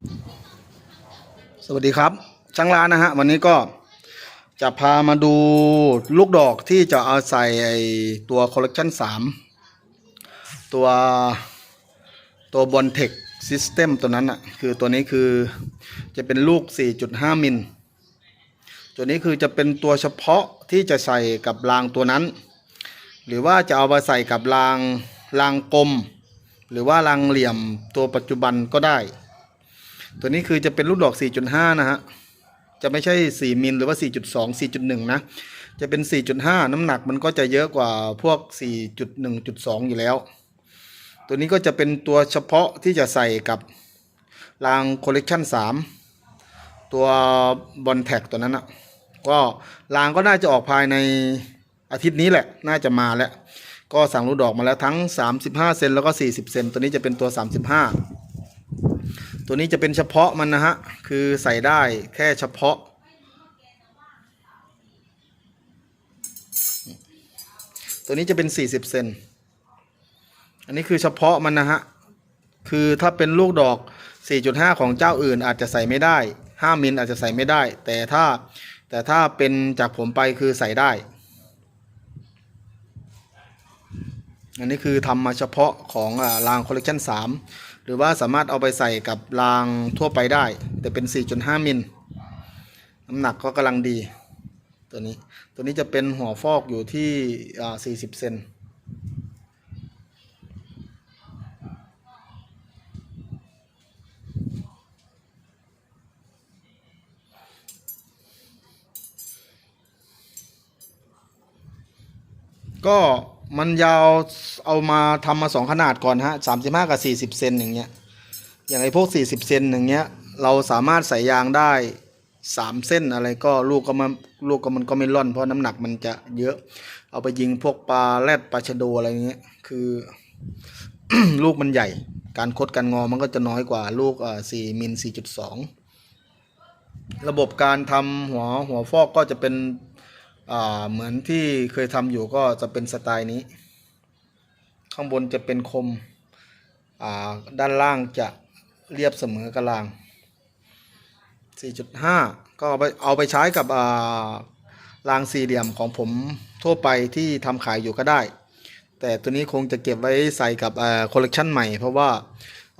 สวัสดีครับช่างร้านนะฮะวันนี้ก็จะพามาดูลูกดอกที่จะเอาใส่ไอตัวคอลเลกชัน3 ตัวตัวบอลเทคซิสเต็มตัวนั้นอะคือตัวนี้คือจะเป็นลูก 4.5 มิลตัวนี้คือจะเป็นตัวเฉพาะที่จะใส่กับรางตัวนั้น หรือว่าจะเอามาใส่กับรางรางกลม หรือว่ารางเหลี่ยมตัวปัจจุบันก็ได้ ตัวนี้คือจะเป็นลูกดอก 4.5 นะฮะ จะไม่ใช่ 4 มิลหรือว่า 4.2 4.1 นะ จะเป็น 4.5 น้ำหนักมันก็จะเยอะกว่าพวก 4.1.2 อยู่แล้ว ตัวนี้ก็จะเป็นตัวเฉพาะที่จะใส่กับรางคอลเลกชัน3 ตัวบอลแท็กตัวนั้นอะก็รางก็น่าจะออกภายในอาทิตย์นี้แหละ น่าจะมาแล้ว ก็สั่งลูกดอกมาแล้วทั้ง 35 เซนแล้วก็ 40 เซน ตัวนี้จะเป็นตัว 35 ตัวนี้จะเป็นเฉพาะมันนะฮะ คือใส่ได้แค่เฉพาะ ตัวนี้จะเป็น 40 เซน อันนี้คือเฉพาะมันนะฮะ คือถ้าเป็นลูกดอก 4.5 ของเจ้าอื่นอาจจะใส่ไม่ได้ 5 มิลอาจจะใส่ไม่ได้ แต่ถ้าแต่ถ้าเป็นจากผมไปคือใส่ได้ อันนี้คือทำมาเฉพาะของอ่ารางคอลเลกชัน3 หรือว่าสามารถเอาไปใส่กับรางทั่วไปได้ แต่เป็น 4.5 มิลน้ำหนักก็กำลังดี ตัวนี้ตัวนี้จะเป็นหัวฟอกอยู่ที่ 40 เซนก็ มันยาวเอามาทำมาสองขนาดก่อนฮะสามสิบห้ากับสี่สิบเซนอย่างเงี้ย อย่างไอ้พวกสี่สิบเซนอย่างเงี้ย เราสามารถใส่ยางได้สามเส้นอะไรก็ลูกก็มันลูกก็มันก็ไม่ร่อนเพราะน้ำหนักมันจะเยอะ เอาไปยิงพวกปลาแรดปลาชะโดอะไรเงี้ย คือ ลูกมันใหญ่ การคดการงอมันก็จะน้อยกว่าลูกอ่าสี่มิลสี่จุดสองระบบการทำหัวหัวฟอกก็จะเป็น เหมือนที่เคยทำอยู่ก็จะเป็นสไตล์นี้ ข้างบนจะเป็นคม ด้านล่างจะเรียบเสมอกระลาง 4.5 ก็เอาไปเอาไปใช้กับรางสี่เหลี่ยมของผมทั่วไปที่ทำขายอยู่ก็ได้ แต่ตัวนี้คงจะเก็บไว้ใส่กับคอลเลกชันใหม่ เพราะว่า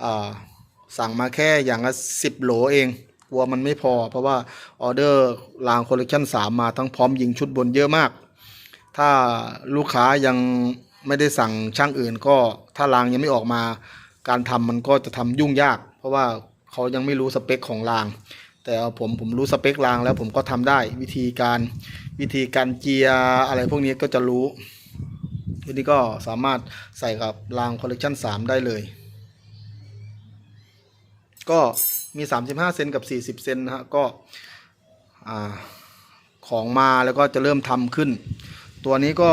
อ่าสั่งมาแค่อย่างละ10 โหลเอง กลัวมันไม่พอ เพราะว่าออเดอร์รางคอลเลกชัน3มาทั้งพร้อมยิงชุดบนเยอะมาก ถ้าลูกค้ายังไม่ได้สั่งช่างอื่นก็ถ้ารางยังไม่ออกมา การทำมันก็จะทำยุ่งยาก เพราะว่าเขายังไม่รู้สเปคของราง แต่ผมผมรู้สเปครางแล้วผมก็ทำได้วิธีการวิธีการเจียอะไรพวกนี้ก็จะรู้ทีนี้ก็สามารถใส่กับรางคอลเลกชัน3ได้เลย ก็ มี 35 เซนกับ 40 เซนนะฮะก็ของมาแล้วก็จะเริ่มทำขึ้น ตัวนี้ก็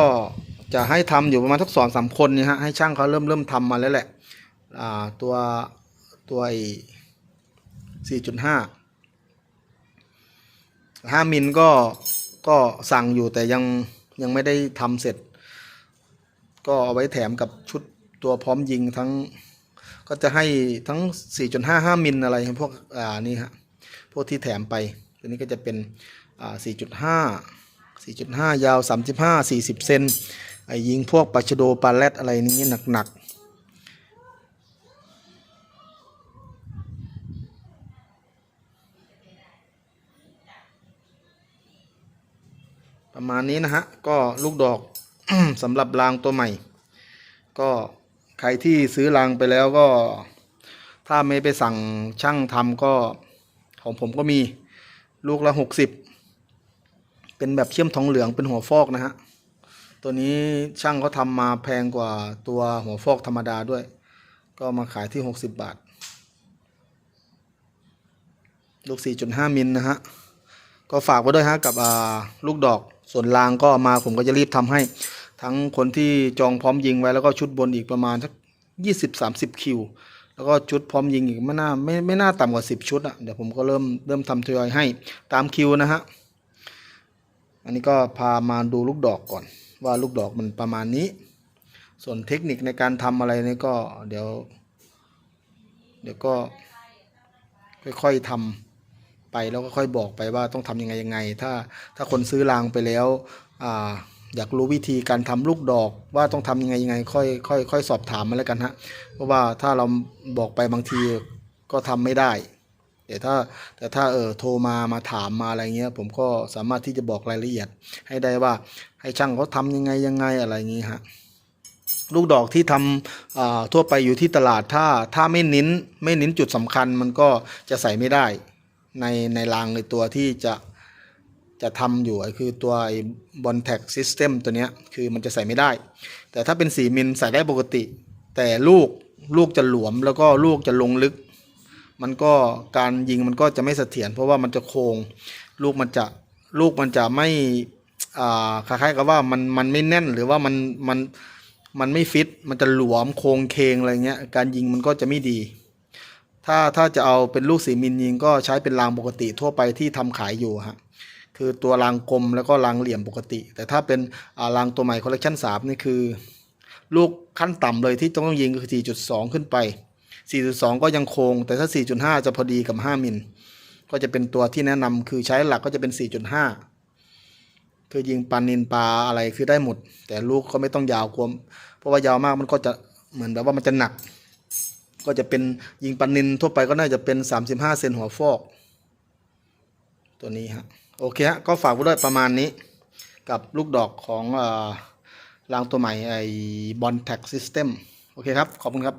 จะให้ทำอยู่ประมาณสักสองสามคนนี่ฮะให้ช่างเขาเริ่มเริ่มทำมาแล้วแหละอ่าตัวตัวสี่จุดห้าห้ามิลก็ก็สั่งอยู่แต่ยังยังไม่ได้ทำเสร็จ ก็เอาไว้แถมกับชุดตัวพร้อมยิงทั้ง ก็จะให้ทั้ง 4.5 5 มิลอะไรพวกอ่านี่ฮะพวกที่แถมไปตัวนี้ก็จะเป็นอ่า4.5 4.5 ยาว 35 40 เซนไอ้ยิงพวกปลาชโดปลาแรดอะไรนี้หนักๆประมาณนี้นะฮะ ก็ลูกดอกสำหรับรางตัวใหม่ ก็ ใครที่ซื้อรางไปแล้วก็ ถ้าไม่ไปสั่งช่างทำก็ของผมก็มีลูกละหกสิบเป็นแบบเชื่อมทองเหลืองเป็นหัวฟอกนะฮะตัวนี้ช่างเขาทำมาแพงกว่าตัวหัวฟอกธรรมดาด้วย ก็มาขายที่หกสิบบาท ลูก4.5มิลนะฮะก็ฝากไว้ด้วยฮะกับลูกดอกส่วนรางก็มาผมก็จะรีบทำให้ ทั้งคนที่จองพร้อมยิงไว้แล้วก็ชุดบนอีกประมาณสักยี่สิบสามสิบคิว แล้วก็ชุดพร้อมยิงอีกไม่น่าไม่ไม่น่าต่ำกว่าสิบชุดอะ เดี๋ยวผมก็เริ่มเริ่มทำทยอยให้ตามคิวนะฮะ อันนี้ก็พามาดูลูกดอกก่อน ว่าลูกดอกมันประมาณนี้ ส่วนเทคนิคในการทำอะไรนี่ก็เดี๋ยว เดี๋ยวก็ค่อยๆทำไปแล้วก็ค่อยบอกไปว่าต้องทำยังไงยังไง ถ้าถ้าคนซื้อรางไปแล้วอ่า อยากรู้วิธีการทำลูกดอกว่าต้องทำยังไงยังไงค่อยค่อยค่อยสอบถามมาแล้วกันฮะเพราะว่าถ้าเราบอกไปบางทีก็ทำไม่ได้แต่ถ้าแต่ถ้าเออโทรมามาถามมาอะไรเงี้ย ผมก็สามารถที่จะบอกรายละเอียดให้ได้ว่าให้ช่างเขาทำยังไงยังไงอะไรอย่างงี้ฮะลูกดอกที่ทำอ่าทั่วไปอยู่ที่ตลาดถ้าถ้าไม่เน้นไม่เน้นจุดสำคัญมันก็จะใส่ไม่ได้ในในรางในตัวที่จะ จะทำอยู่คือตัวไอ้บอลแท็กซิสเต็มตัวเนี้ยคือมันจะใส่ไม่ได้ แต่ถ้าเป็นสีมิลใส่ได้ปกติ แต่ลูกลูกจะหลวมแล้วก็ลูกจะลงลึก มันก็การยิงมันก็จะไม่เสถียรเพราะว่ามันจะโค้งลูกมันจะลูกมันจะไม่อ่าคล้ายๆกับว่ามันมันไม่แน่นหรือว่ามันมันมันไม่ฟิต มันจะหลวมโค้งเคงอะไรเงี้ยการยิงมันก็จะไม่ดี ถ้าถ้าจะเอาเป็นลูกสีมิลยิงก็ใช้เป็นรางปกติทั่วไปที่ทำขายอยู่ฮะ คือตัวรางกลมแล้วก็รางเหลี่ยมปกติ แต่ถ้าเป็นรางตัวใหม่คอลเลคชัน3นี่คือ ลูกขั้นต่ำเลยที่ต้องยิงคือ 4.2 ขึ้นไป 4.2 ก็ยังคง แต่ถ้า 4.5 จะพอดีกับ 5 มิล ก็จะเป็นตัวที่แนะนำคือใช้หลักก็จะเป็น 4.5 คือยิงปลานินปลาอะไรคือได้หมด แต่ลูกก็ไม่ต้องยาวกวมเพราะว่ายาวมากมันก็จะเหมือนแบบว่ามันจะหนัก ก็จะเป็นยิงปลานินทั่วไปก็น่าจะเป็น 35 เซนหัวฟอก ตัวนี้ฮะ โอเคฮะก็ฝากไว้ด้วยประมาณนี้ กับลูกดอกของอรางตัวใหม่ไอ้บอลแท็กซิสเต็มโอเคครับ ขอบคุณครับ